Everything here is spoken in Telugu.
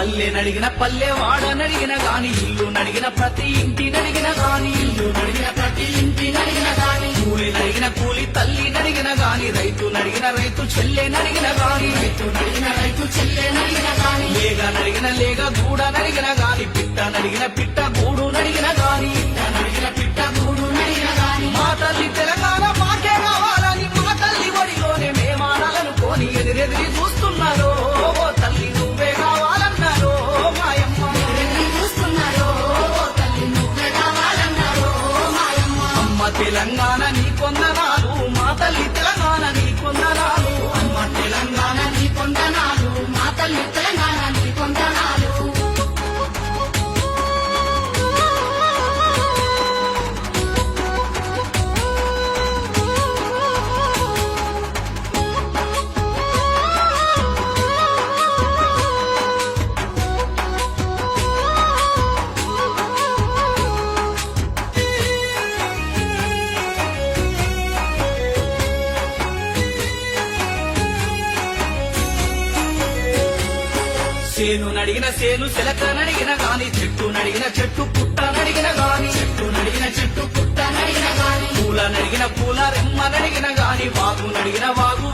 పల్లె నడిగిన పల్లె వాడ నడిగిన గాని ఇల్లు నడిగిన ప్రతి ఇంటి నడిగిన గాని ఇల్లు నడిగిన ప్రతి ఇంటి నడిగిన గాని కూలి నడిగిన కూలి తల్లి నడిగిన గాని రైతు నడిగిన రైతు చెల్లె నడిగిన గాని రైతు నడిగిన రైతు చెల్లె నడిగిన గాని లేగ నడిగిన లేగ గూడ నడిగిన గాని పిట్ట నడిగిన పిట్ట తెలంగాణ నీ కొందనాలు మా తల్లి సేను నడిగిన సేను సెలక నడిగిన గాని చెట్టు నడిగిన చెట్టు పుట్ట నడిగిన గాని చెట్టు నడిగిన చెట్టు పుట్ట నడిగిన గాని పూల నడిగిన పూల రెమ్మ నడిగిన గాని వాగు నడిగిన వాగు